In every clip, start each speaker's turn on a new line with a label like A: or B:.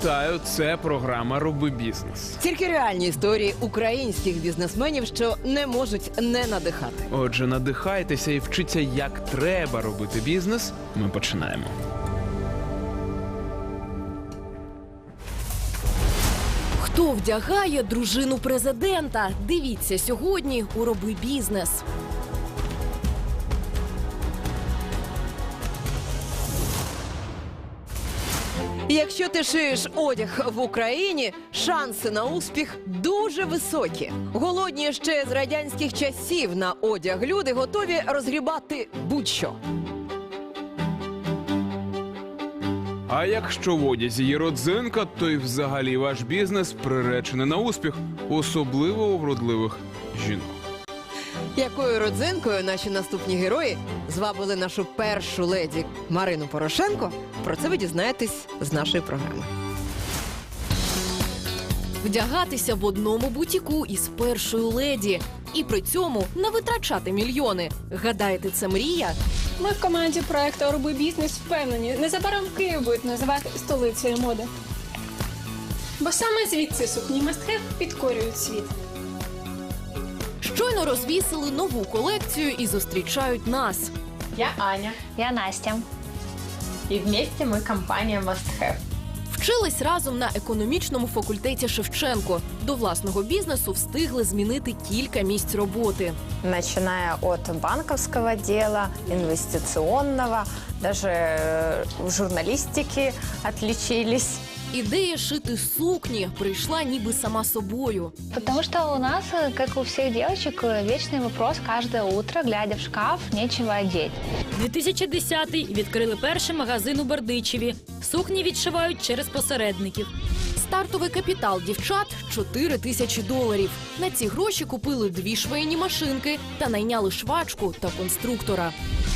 A: Вітаю! Це програма Роби бізнес.
B: Тільки реальні історії українських бізнесменів, що не можуть не надихати.
A: Отже, надихайтеся і вчіться, як треба робити бізнес. Ми починаємо.
C: Хто вдягає дружину президента? Дивіться сьогодні у роби бізнес.
B: Якщо ти шиєш одяг в Україні, шанси на успіх дуже високі. Голодні ще з радянських часів на одяг люди готові розгрібати будь-що.
A: А якщо в одязі є родзинка, то й взагалі ваш бізнес приречений на успіх, особливо у вродливих жінок.
B: Якою родзинкою наші наступні герої звабили нашу першу леді Марину Порошенко? Про це ви дізнаєтесь з нашої програми.
C: Вдягатися в одному бутіку із першою леді. І при цьому не витрачати мільйони. Гадаєте, це мрія?
D: Ми в команді проекту Роби бізнес впевнені, незабаром Київ будуть називати столицею моди. Бо саме звідси сукні мастхев підкорюють світ.
C: Щойно розвісили нову колекцію і зустрічають нас.
E: Я Аня.
F: Я Настя.
E: И вместе мы компания Must Have.
C: Вчились разом на економічному факультеті Шевченко. До власного бізнесу встигли змінити кілька місць роботи.
F: Начиная от банковского дела, инвестиционного, даже э, в журналистике отличились.
C: Ідея шити сукні прийшла ніби сама собою.
G: Потому что у нас, э, как у всех девочек, э, вечный вопрос каждое утро, глядя в шкаф, нечего одеть.
H: 2010-й відкрили перший магазин у Бердичеві. Сукні відшивають через посередників.
C: Стартовий капітал дівчат 4 тисячі доларів. На ці гроші купили дві швейні машинки та найняли швачку та конструктора.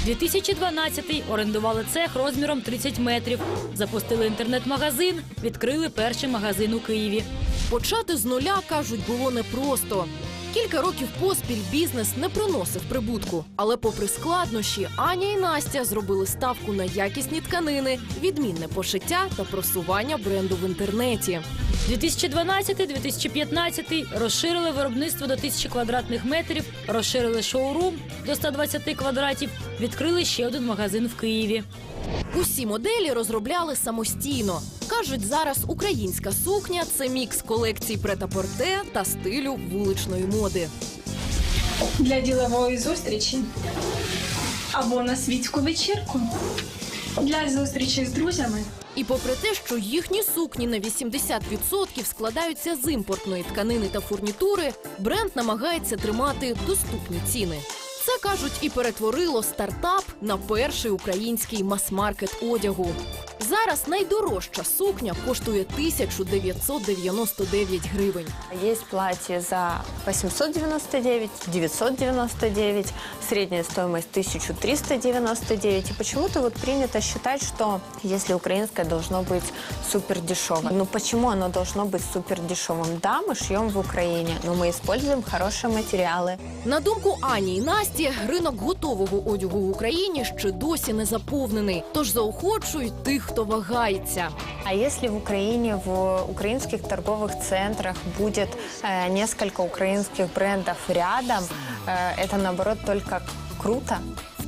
H: 2012-й орендували цех розміром 30 метрів. Запустили інтернет-магазин, відкрили перший магазин у Києві.
C: Почати з нуля кажуть було непросто. Кілька років поспіль бізнес не приносив прибутку, але, попри складнощі, Аня і Настя зробили ставку на якісні тканини, відмінне пошиття та просування бренду в інтернеті.
H: 2012-2015 розширили виробництво до 1000 квадратних метрів, розширили шоурум до 120 квадратів, відкрили ще один магазин в Києві.
C: Усі моделі розробляли самостійно. Кажуть, зараз українська сукня це мікс колекцій претапорте та стилю вуличної моди.
D: Для ділової зустрічі або на світську вечірку. Для зустрічі з друзями
C: І попри те, що їхні сукні на 80% складаються з імпортної тканини та фурнітури, бренд намагається тримати доступні ціни. Це кажуть і перетворило стартап на перший український мас-маркет одягу. Зараз найдорожча сукня коштує 1999 гривень.
F: Есть платье за 899, 999, средняя стоимость 1399. И почему-то вот принято считать, что если украинское должно быть супер дешевым. Ну почему оно должно быть супер дешевым? Да, мы шьем в Украине, но мы используем хорошие материалы.
C: На думку Ані і Насті, ринок готового одягу в Україні ще досі не заповнений, тож заохочують тих, хто вагається.
F: А если в Украине, в украинских торговых центрах будет э, несколько украинских брендов рядом, э, это наоборот только круто.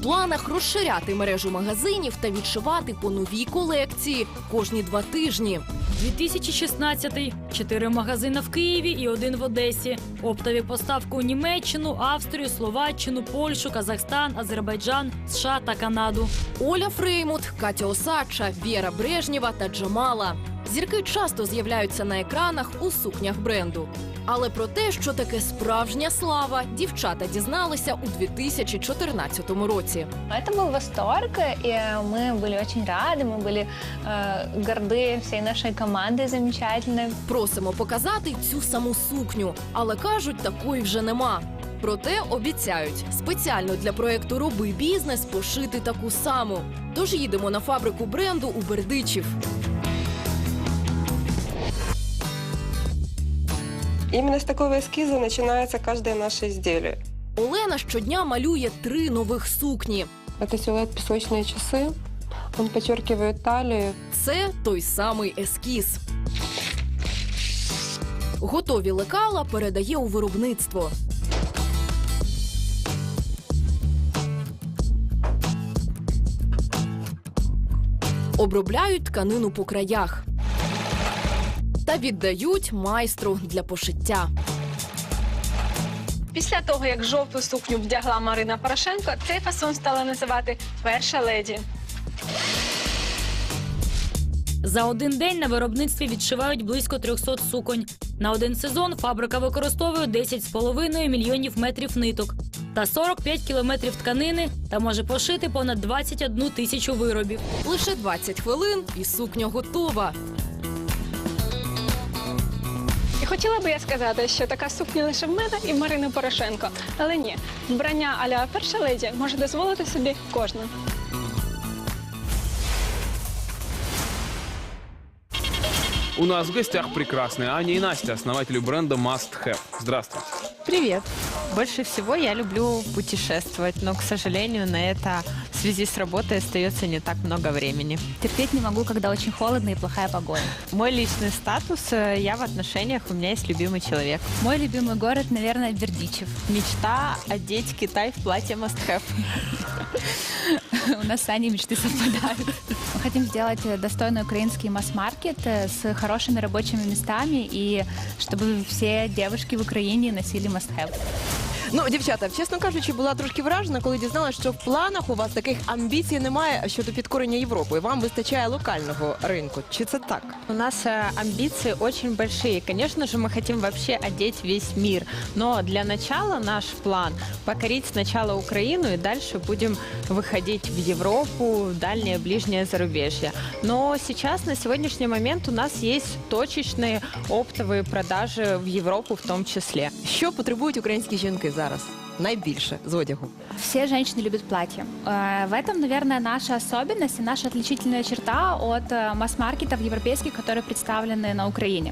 C: Планах розширяти мережу магазинів та відшивати по новій колекції кожні два тижні.
H: 2016-й – чотири магазини в Києві і один в Одесі. Оптові поставки у Німеччину, Австрію, Словаччину, Польщу, Казахстан, Азербайджан, США та Канаду.
C: Оля Фреймут, Катя Осадча, Віра Брежнєва та Джамала. Зірки часто з'являються на екранах у сукнях бренду. Але про те, що таке справжня слава, дівчата дізналися у 2014 році.
G: Это был восторг, и мы были очень рады, мы были э, горды всей нашей командой замечательной.
C: Просимо показати цю саму сукню, але кажуть, такої вже нема. Проте обіцяють спеціально для проекту Роби бізнес пошити таку саму. Тож їдемо на фабрику бренду у Бердичів.
I: Именно с такого эскиза начинается каждое наше изделие.
C: Олена щодня малює три нових сукні.
I: Это силуэт песочные часы, Он подчеркивает талию.
C: Це той самий ескіз. Готові лекала передає у виробництво. Обробляють тканину по краях та віддають майстру для пошиття.
D: Після того, як жовту сукню вдягла Марина Порошенко, цей фасон стала називати перша леді.
H: За один день на виробництві відшивають близько 300 суконь. На один сезон фабрика використовує 10,5 мільйонів метрів ниток та 45 кілометрів тканини та може пошити понад 21 тисячу виробів.
C: Лише 20 хвилин і сукня готова.
D: І хотіла би я сказати, що така сукня лише в мене і в Марини Порошенко. Але ні, вбрання аля перша леді може дозволити собі кожна.
A: У нас в гостях прекрасные Аня и Настя, основатели бренда Must Have. Здравствуйте.
F: Привет. Больше всего я люблю путешествовать, но, к сожалению, на это в связи с работой остается не так много времени.
G: Терпеть не могу, когда очень холодно и плохая погода.
F: Мой личный статус, э, я в отношениях, у меня есть любимый человек.
G: Мой любимый город, наверное, Бердичев.
F: Мечта одеть Китай в платье must have.
G: У нас с Аней мечты совпадают. Мы хотим сделать э, достойный украинский масс-маркет э, с хорошими рабочими местами и чтобы все девушки в Украине носили must-have.
B: Ну, дівчата, чесно кажучи, була трошки вражена, коли дізналася, що в планах у вас таких амбіцій немає щодо підкорення Європи. Вам вистачає локального ринку. Чи це так?
F: У нас э, амбиции очень большие. Конечно же, мы хотим вообще одеть весь мир. Но для начала наш план покорить сначала Украину и дальше будем выходить в Европу, в дальнее, ближнее зарубежье. Но сейчас, на сегодняшний момент, у нас есть точечные оптовые продажи в Европу в том числе.
B: Що потребують українські жінки зараз? Найбільше з одягу.
G: Все женщины любят платья. Э, В этом, наверное, наша особенность и наша отличительная черта от э, масс-маркетов европейских, которые представлены на Украине.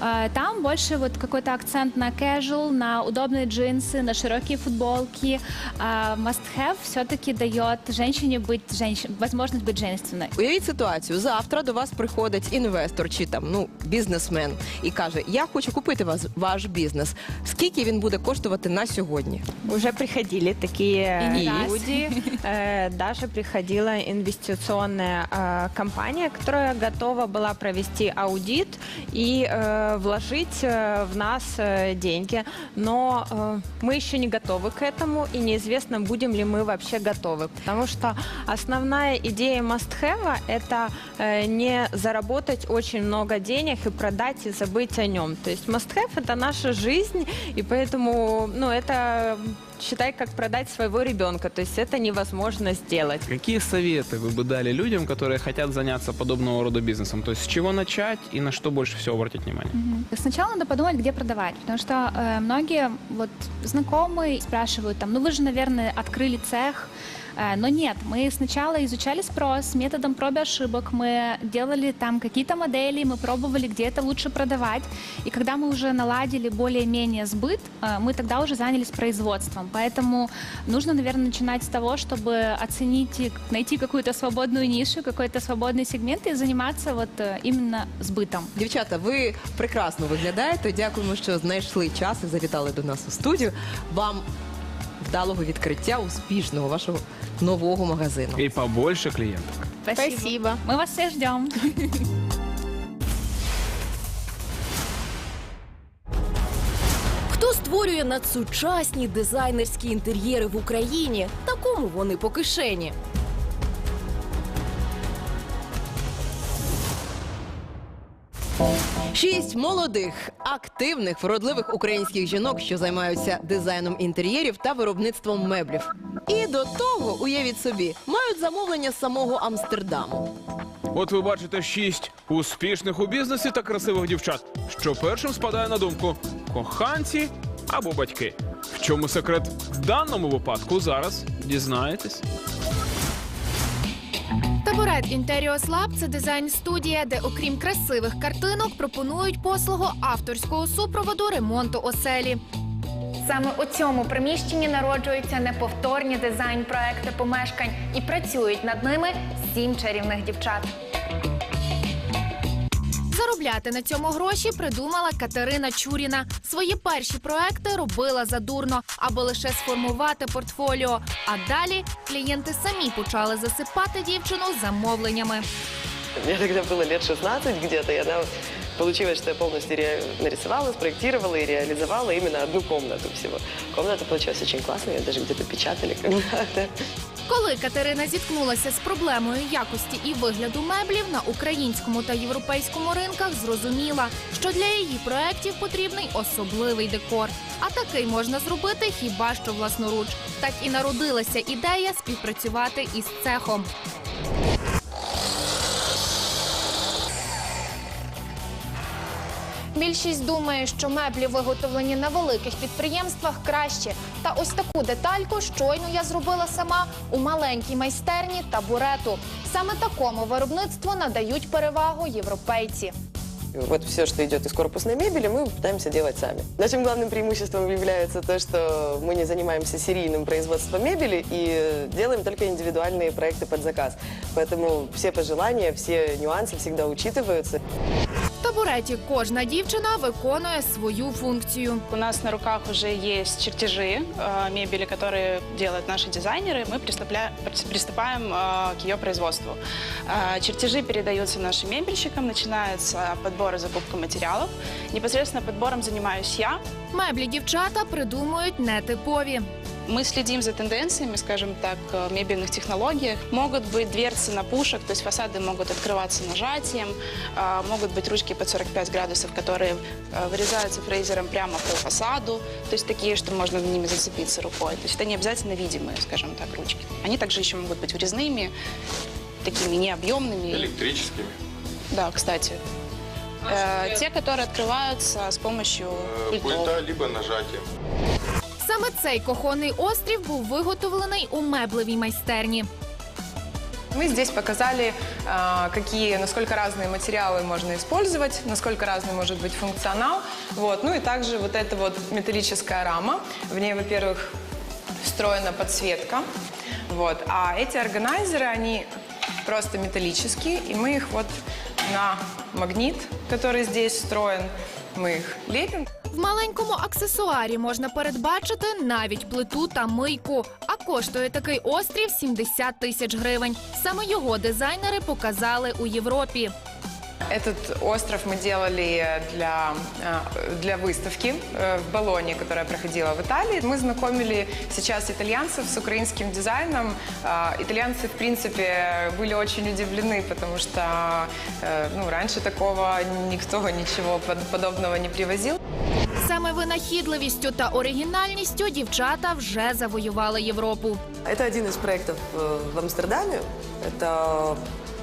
G: Э, Там больше вот какой-то акцент на casual, на удобные джинсы, на широкие футболки. А Must-have все-таки дает женщине быть женщиной, возможность быть женственной.
B: Уявіть ситуацію. Завтра до вас приходить інвестор чи там ну бізнесмен і каже: Я хочу купити вас ваш бізнес. Скільки він буде коштувати на сьогодні?
F: Уже приходили такие
G: И не раз.
F: люди. Э, Даже приходила инвестиционная э, компания, которая готова была провести аудит и э, вложить э, в нас э, деньги. Но э, мы еще не готовы к этому, и неизвестно, будем ли мы вообще готовы. Потому что основная идея must-have – это э, не заработать очень много денег и продать и забыть о нем. То есть must-have – это наша жизнь, и поэтому ну, это считай, как продать своего ребенка. То есть это невозможно сделать.
A: Какие советы вы бы дали людям, которые хотят заняться подобного рода бизнесом? То есть с чего начать и на что больше всего обратить внимание?
G: Сначала надо подумать, где продавать, потому что э, многие вот знакомые спрашивают там, ну вы же, наверное, открыли цех, Э, но нет, мы сначала изучали спрос методом проб и ошибок, мы делали там какие-то модели, мы пробовали, где это лучше продавать, и когда мы уже наладили более-менее сбыт, э, мы тогда уже занялись производством, поэтому нужно, наверное, начинать с того, чтобы оценить, и найти какую-то свободную нишу, какой-то свободный сегмент и заниматься вот э, именно сбытом.
B: Дівчата, ви прекрасно виглядаєте. Дякуємо, що знайшли час і завітали до нас у студію. Вам вдалого відкриття успішного вашого нового магазину.
A: И побольше клієнток.
G: Спасибо. Мы вас все ждем.
C: Хто створює надсучасні дизайнерські інтер'єри в Україні? Такому вони по кишені?
B: Шість молодих, активних, вродливих українських жінок, що займаються дизайном інтер'єрів та виробництвом меблів. І до того, уявіть собі, мають замовлення з самого Амстердаму.
A: От ви бачите шість успішних у бізнесі та красивих дівчат. Що першим спадає на думку коханці або батьки. В чому секрет в даному випадку зараз дізнаєтесь.
J: Табурет Інтеріос Лаб це дизайн-студія, де, окрім красивих картинок, пропонують послугу авторського супроводу ремонту оселі. Саме у цьому приміщенні народжуються неповторні дизайн-проекти помешкань і працюють над ними сім чарівних дівчат. Заробляти на цьому гроші придумала Катерина Чуріна. Свої перші проекти робила задурно, аби лише сформувати портфоліо. А далі клієнти самі почали засипати дівчину замовленнями.
K: Мне тогда было лет 16 где-то, и она получилось, что я полностью ре- нарисовала, спроектировала и реализовала именно одну комнату всего. Комната получилась очень классная, ее даже где-то печатали когда-то.
J: Коли Катерина зіткнулася з проблемою якості і вигляду меблів на українському та європейському ринках, зрозуміла, що для її проєктів потрібний особливий декор. А такий можна зробити хіба що власноруч. Так і народилася ідея співпрацювати із цехом. Більшість думає, що меблі, виготовлені на великих підприємствах, краще. Та ось таку детальку щойно я зробила сама у маленькій майстерні табурету. Саме такому виробництву надають перевагу європейці.
K: Вот все, что идет из корпусной мебели, мы пытаемся делать сами. Нашим главным преимуществом является то, что мы не занимаемся серийным производством мебели и делаем только индивидуальные проекты под заказ. Поэтому все пожелания, все нюансы всегда учитываются.
J: В табуреті кожна дівчина виконує свою функцію.
L: У нас на руках уже есть чертежи э, мебели, которые делают наши дизайнеры. Мы приступля- приступаем э, к ее производству. Э, чертежи передаются нашим мебельщикам, начинается подбор и закупка материалов. Непосредственно подбором занимаюсь я.
J: Меблі дівчата придумують нетипові.
L: Мы следим за тенденциями, скажем так, э, в мебельных технологиях. Могут быть дверцы на пушек, то есть фасады могут открываться нажатием, э, могут быть ручки под 45 градусов, которые э, вырезаются фрезером прямо по фасаду, то есть такие, что можно ними зацепиться рукой. То есть это не обязательно видимые, скажем так, ручки. Они также еще могут быть врезными, такими необъемными.
M: Электрическими.
L: Да, кстати. Э, те, которые открываются с помощью
M: Э,
L: пультов.
M: Пульта либо нажатием.
J: Саме цей кохонний острів був виготовлений у меблевій майстерні.
N: Мы здесь показали, а, какие, насколько разные материалы можно использовать, насколько разный может быть функционал. Вот. Ну и также вот эта вот металлическая рама. В ней, во-первых, встроена подсветка. Вот. А эти органайзеры, они просто металлические, и мы их вот на магнит, который здесь встроен, мы їх ліпимо.
J: В маленькому аксесуарі можна передбачити навіть плиту та мийку. А коштує такий острів 70 тисяч гривень. Саме його дизайнери показали у Європі.
N: Этот остров мы делали для, а, для выставки э, в Болоне, которая проходила в Италии. Мы знакомили сейчас итальянцев с украинским дизайном. А, Итальянцы, в принципе, были очень удивлены, потому что э, ну, раньше такого никто ничего под- подобного не привозил.
J: Саме винахідливістю та оригінальністю дівчата вже завоювали Європу.
K: Это один из проектов э, в Амстердаме. Это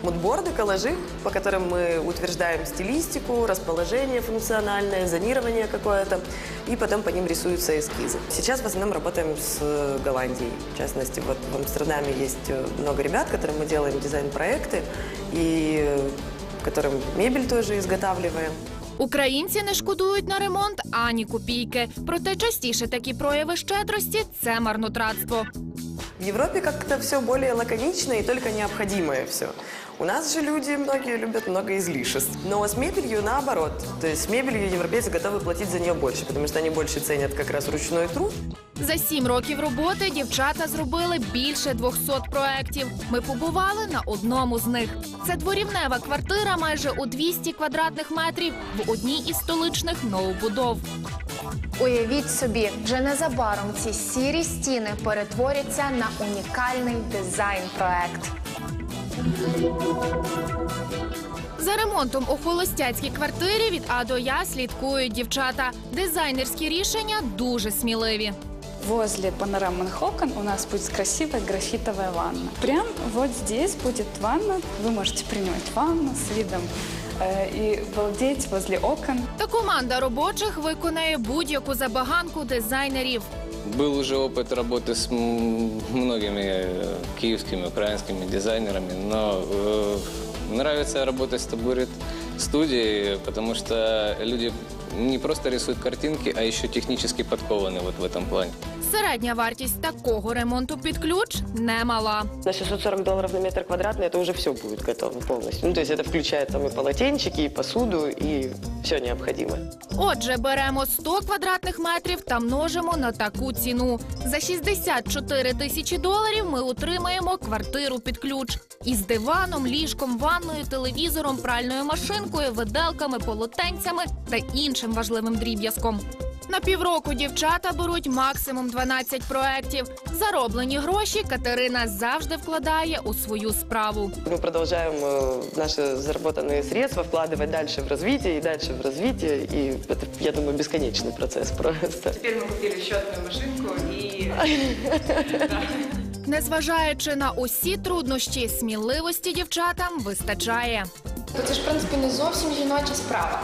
K: мудборды, коллажи, по которым мы утверждаем стилистику, расположение функциональное, зонирование какое-то, и потом по ним рисуются эскизы. Сейчас в основном работаем с э, Голландией. В частности, вот в Амстердаме есть э, много ребят, которым мы делаем дизайн-проекты, и э, которым мебель тоже изготавливаем.
J: Українці не шкодують на ремонт ані копійки. Проте частіше такі прояви щедрості це марнотратство.
K: В Европе как-то все более лаконично и только необходимое все. У нас же люди, многие любят много излишеств. Но с мебелью наоборот. То есть с мебелью европейцы готовы платить за нее больше, потому что они больше ценят как раз ручной труд.
J: За сім років роботи дівчата зробили більше 200 проєктів. Ми побували на одному з них. Це дворівнева квартира майже у 200 квадратних метрів в одній із столичних новобудов. Уявіть собі, вже незабаром ці сірі стіни перетворяться на унікальний дизайн-проект. За ремонтом у холостяцькій квартирі від А до Я слідкують дівчата. Дизайнерські рішення дуже сміливі.
O: Возле панорамных окон у нас будет красивая графитовая ванна. Прям вот здесь будет ванна. Вы можете принимать ванну с видом э, и балдеть возле окон.
J: Та команда робочих виконає будь-яку забаганку дизайнерів.
P: Был уже опыт работы с м, многими э, киевскими, украинскими дизайнерами, но э, нравится работать с табурет студией, потому что люди не просто рисуют картинки, а еще технически подкованы вот в этом плане.
J: Середня вартість такого ремонту під ключ немала.
K: На 640 долларов на метр квадратный это уже все будет готово полностью. Ну, то есть это включает там и полотенчики, и посуду, и все необходимое.
J: Отже, беремо 100 квадратних метрів та множимо на таку ціну. За 64 тисячі доларів ми отримаємо квартиру під ключ із диваном, ліжком, ванною, телевізором, пральною машинкою, виделками, полотенцями та іншим важливим дріб'язком. На півроку дівчата беруть максимум 12 проєктів. Зароблені гроші Катерина завжди вкладає у свою справу.
K: Мы продолжаем э, наши заработанные средства вкладывать дальше в развитие и дальше в развитие. И это, я думаю, бесконечный процесс просто.
N: Теперь мы купили счетную машинку и...
J: Незважаючи на усі труднощі, сміливості дівчатам вистачає.
L: Це ж, в принципі, не зовсім жіноча справа.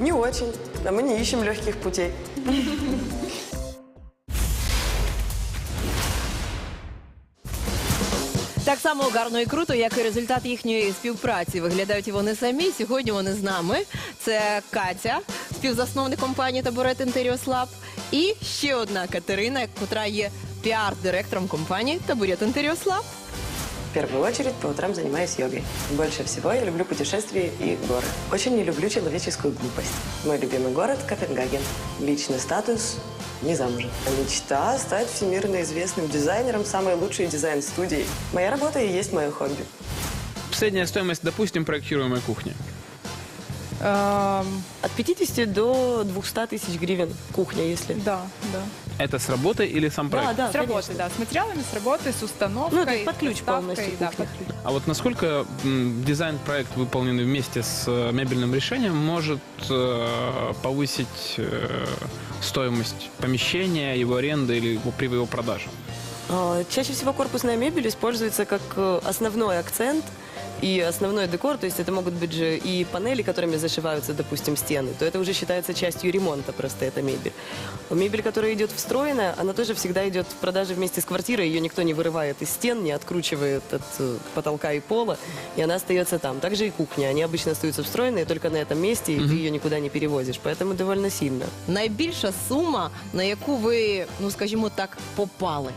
K: Не очень. А мы не ищем легких путей.
B: Так само гарно і круто, як і результат їхньої співпраці. Виглядають вони самі. Сьогодні вони з нами. Це Катя, співзасновник компанії Табурет Інтеріос Лаб. І ще одна Катерина, яка є піар-директором компанії Табурет Інтеріос Лаб.
K: В первую очередь по утрам занимаюсь йогой. Больше всего я люблю путешествия и горы. Очень не люблю человеческую глупость. Мой любимый город – Копенгаген. Личный статус – не замужем. Мечта – стать всемирно известным дизайнером самой лучшей дизайн-студии. Моя работа и есть мое хобби.
A: Средняя стоимость, допустим, проектируемой кухни.
K: От 50 до 200 тысяч гривен кухня, если.
N: Да, да.
A: Это с работы или сам проект?
N: с работы, да. С материалами, с работы, с установкой.
K: Ну, это под ключ полностью
N: да, под ключ.
A: А вот насколько дизайн-проект, выполненный вместе с э, мебельным решением, может э, повысить э, стоимость помещения, его аренды или его- при его продаже?
K: А, Чаще всего корпусная мебель используется как э, основной акцент и основной декор, то есть это могут быть же и панели, которыми зашиваются, допустим, стены, то это уже считается частью ремонта просто эта мебель. Мебель, которая идет встроенная, она тоже всегда идет в продаже вместе с квартирой, ее никто не вырывает из стен, не откручивает от э, потолка и пола, и она остается там. Также и кухня, они обычно остаются встроенные только на этом месте, и ты ее никуда не перевозишь, поэтому довольно сильно.
B: Найбільша сума, на яку ви, ну скажімо так, попали.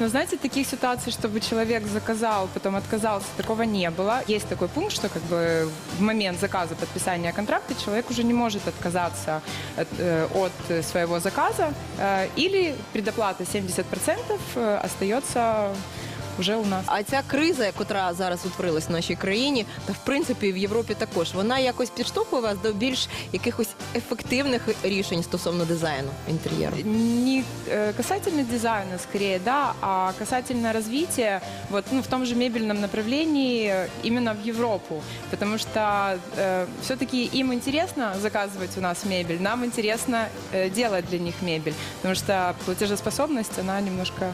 N: Но знаете, таких ситуаций, чтобы человек заказал, потом отказался, такого не было. Есть такой пункт, что как бы в момент заказа подписания контракта человек уже не может отказаться от, э, от своего заказа. Э, Или предоплата 70% э, остается уже у нас.
B: А ця криза, яка зараз утворилась в нашій країні, та в принципі в Європі також, вона якось підштовхує вас до більш якихось ефективних рішень стосовно дизайну інтер'єру.
N: Не э, касательно дизайна, скорее, да, а касательно развития, вот, ну, в том же мебельном направлении э, именно в Европу. Потому что все-таки им интересно заказывать у нас мебель, нам интересно э, делать для них мебель. Потому что платежеспособность, она немножко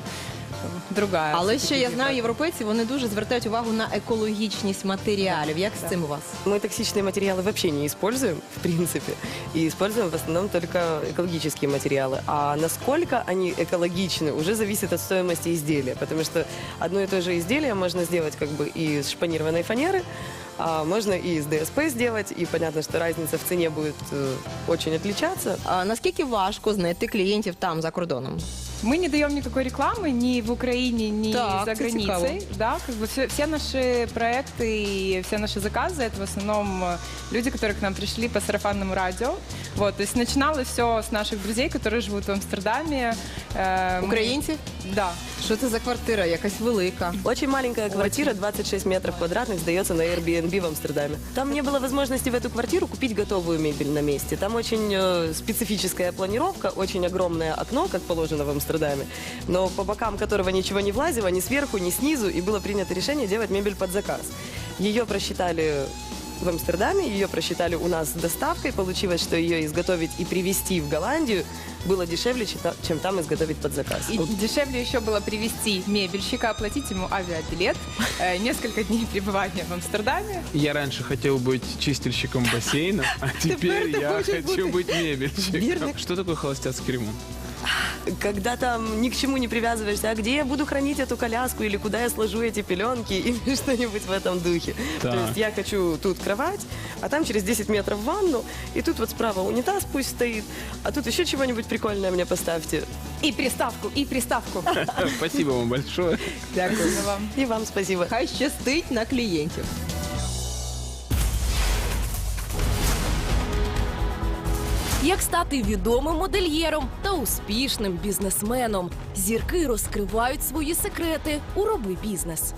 N: э, другая.
B: Але
N: всё-таки
B: ще я
N: в
B: знаю,
N: Европе.
B: європейці вони дуже звертають увагу на екологічність матеріалів. Як з цим у вас?
K: Мы токсичные материалы вообще не используем, в принципе, и используем в основном только экологические материалы. А насколько они экологичны, уже зависит от стоимости изделия, потому что одно и то же изделие можно сделать как бы и из шпанированной фанеры, а можно и из ДСП сделать, и понятно, что разница в цене будет э, очень отличаться.
B: А наскільки важко знайти клієнтів там за кордоном?
N: Мы не даем никакой рекламы ни в Украине, ни
B: Так,
N: за
B: это
N: границей.
B: цікаво.
N: Да, как бы все, все наши проекты и все наши заказы это в основном э, люди, которые к нам пришли по сарафанному радио. Вот, то есть начиналось все с наших друзей, которые живут в Амстердаме. Э, мы-
B: Українці?
N: Да.
B: Що це за квартира? Якась велика.
K: Очень маленькая квартира, 26 метров квадратных, сдается на Airbnb в Амстердаме. Там не было возможности в эту квартиру купить готовую мебель на месте. Там очень э, специфическая планировка, очень огромное окно, как положено в Амстердаме, но по бокам которого ничего не влазило, ни сверху, ни снизу, и было принято решение делать мебель под заказ. Ее просчитали в Амстердаме, ее просчитали у нас с доставкой. Получилось, что ее изготовить и привезти в Голландию было дешевле, чем та- чем там изготовить под заказ.
N: И дешевле еще было привести мебельщика, оплатить ему авиабилет, э, несколько дней пребывания в Амстердаме.
A: Я раньше хотел быть чистильщиком бассейна, а теперь
B: ты
A: я
B: хочешь
A: хочу
B: быть
A: быть мебельщиком.
B: Верно.
A: Что такое холостяцкий ремонт?
K: когда там ни к чему не привязываешься, а где я буду хранить эту коляску или куда я сложу эти пеленки или что-нибудь в этом духе.
A: Так.
K: То есть я хочу тут кровать, а там через 10 метров ванну, и тут вот справа унитаз пусть стоит, а тут еще чего-нибудь прикольное мне поставьте.
B: І приставку, і приставку.
A: Спасибо вам большое.
B: Дякую
K: вам. І вам спасибо.
B: Хай щастить на клієнтів.
Q: Як стати відомим модельєром та успішним бізнесменом? Зірки розкривають свої секрети у роби бізнес.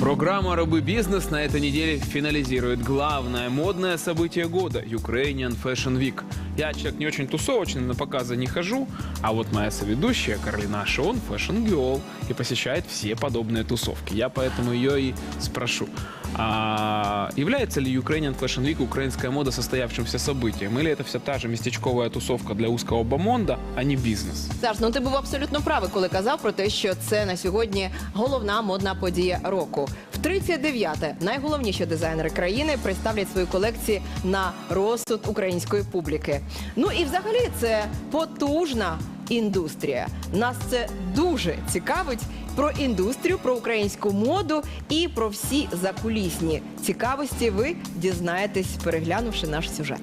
A: Программа «Рабы бизнес» на этой неделе финализирует главное модное событие года – Ukrainian Fashion Week. Я человек не очень тусовочный, на показы не хожу, а вот моя соведущая Каролина Шон – Fashion Girl и посещает все подобные тусовки. Я поэтому ее и спрошу. А является ли Ukrainian Fashion Week украинская мода состоявшимся событием? Или это все та же местечковая тусовка для узкого бомонда, а не бизнес?
B: Саш, ну ти був абсолютно правий, коли казав про те, що це на сьогодні головна модна подія року. В 39-те найголовніші дизайнери країни представлять свої колекції на розсуд української публіки. Ну і взагалі це потужна індустрія. Нас це дуже цікавить. Про індустрію, про українську моду і про всі закулісні цікавості ви дізнаєтесь, переглянувши наш сюжет.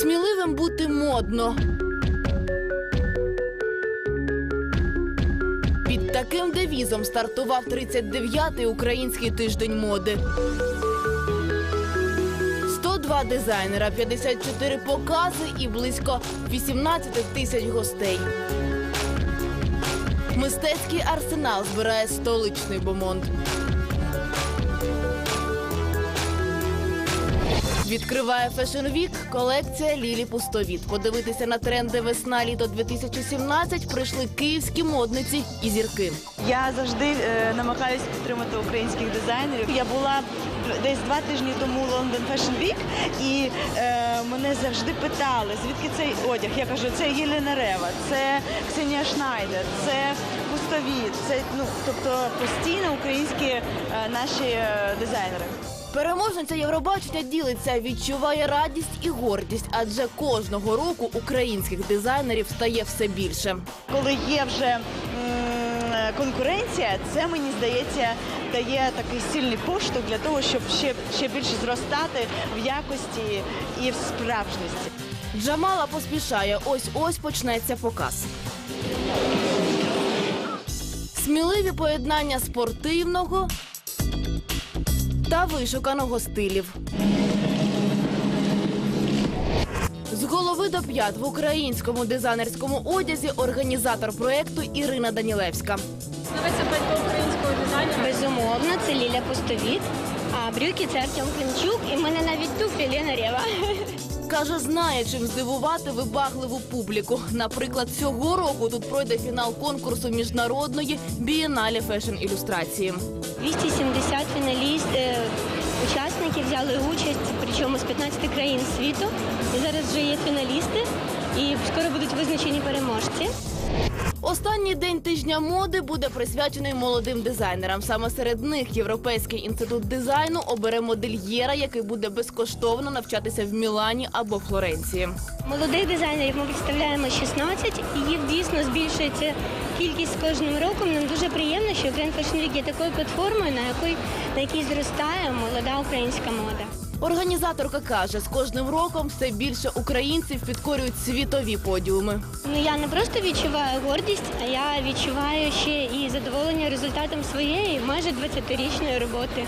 Q: Сміливим бути модно. Таким девізом стартував 39-й український тиждень моди. 102 дизайнера, 54 покази і близько 18 тисяч гостей. Мистецький арсенал збирає столичний бомонд. Відкриває Fashion Week колекція Лілі Пустовіт. Подивитися на тренди весна-літо 2017 прийшли київські модниці і зірки.
M: Я завжди е, намагаюся підтримати українських дизайнерів. Я була десь два тижні тому London Fashion Week, і е, мене завжди питали, звідки цей одяг. Я кажу, це Єлена Рева, це Ксенія Шнайдер, це Пустовіт. Це ну тобто постійно українські е, наші е, дизайнери.
Q: Переможниця Євробачення ділиться, відчуває радість і гордість, адже кожного року українських дизайнерів стає все більше.
M: Коли є вже м, конкуренція, це мені здається дає такий сильний поштовх для того, щоб ще, ще більше зростати в якості і в справжності.
Q: Джамала поспішає. Ось ось почнеться показ. Сміливі поєднання спортивного та вишуканого стилів. З голови до п'ят в українському дизайнерському одязі організатор проєкту Ірина Данілевська.
R: Безумовно, це Ліля Пустовіт, а брюки це Артем Клинчук і в мене навіть туфлі Лена Рева.
Q: Каже, знає, чим здивувати вибагливу публіку. Наприклад, цього року тут пройде фінал конкурсу міжнародної бієналі фешн ілюстрації.
R: 270 фіналіст, е, учасників взяли участь, причому з 15 країн світу. І зараз вже є фіналісти, і скоро будуть визначені переможці.
Q: Останній день тижня моди буде присвячений молодим дизайнерам. Саме серед них Європейський інститут дизайну обере модельєра, який буде безкоштовно навчатися в Мілані або Флоренції.
R: Молодих дизайнерів ми представляємо 16, і їх дійсно збільшується кількість з кожним роком. Нам дуже приємно, що Grand Fashion Week є такою платформою, на якій, на якій зростає молода українська мода.
Q: Організаторка каже, з кожним роком все більше українців підкорюють світові подіуми.
R: Ну я не просто відчуваю гордість, а я відчуваю ще і задоволення результатом своєї майже 20-річної роботи.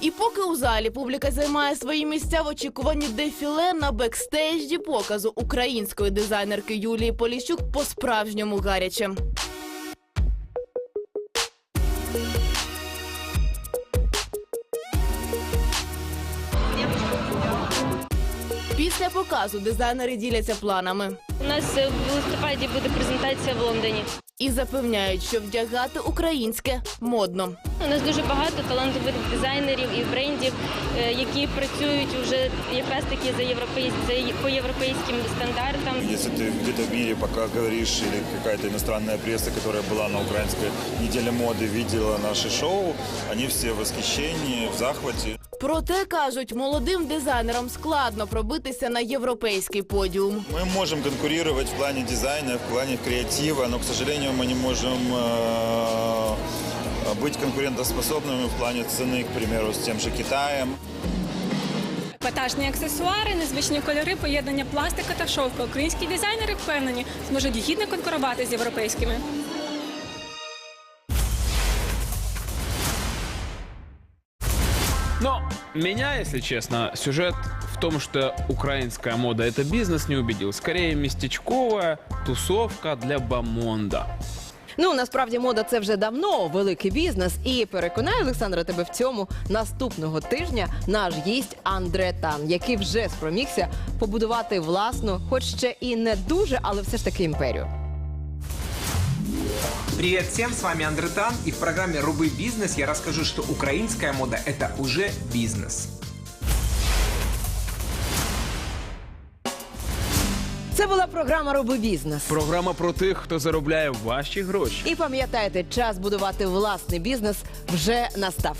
Q: І поки у залі публіка займає свої місця в очікуванні дефіле на бекстейджі показу української дизайнерки Юлії Поліщук по-справжньому гаряче. Після показу дизайнери діляться планами.
R: У нас в листопаді буде презентація в Лондоні
Q: і запевняють, що вдягати українське модно.
S: У нас дуже багато талантливих дизайнерів і брендів, е, які працюють вже якраз таки за європейсь... за є- по європейським стандартам.
T: Если ты где-то в мире пока говоришь, или какая-то иностранная пресса, которая была на украинской неделе моды, видела наши шоу, они все в восхищении, в захвате.
Q: Проте кажуть, молодим дизайнерам складно пробитися на європейський подіум.
T: Мы можем конкурировать в плане дизайна, в плане креатива, но, к сожалению, мы не можем э, быть конкурентоспособными в плане цены, к примеру, с тем же Китаем.
D: Епатажні аксесуари, незвичні кольори, поєднання пластика та шовку. Українські дизайнери впевнені, зможуть гідно конкурувати з європейськими.
A: Но меня, если честно, сюжет в том, что украинская мода это бизнес не убедил. Скорее местечковая тусовка для бомонда.
B: Ну насправді мода це вже давно великий бізнес. І переконаю Олександра тебе в цьому наступного тижня наш гість Андре Тан, який вже спромігся побудувати власну, хоч ще і не дуже, але все ж таки імперію.
U: Привет всем, с вами Андретан, и в программе «Рубы бизнес» я расскажу, что украинская мода – это уже бизнес.
B: Це була програма Роби бізнес.
A: Програма про тих, хто заробляє ваші гроші.
B: І пам'ятайте, час будувати власний бізнес вже настав.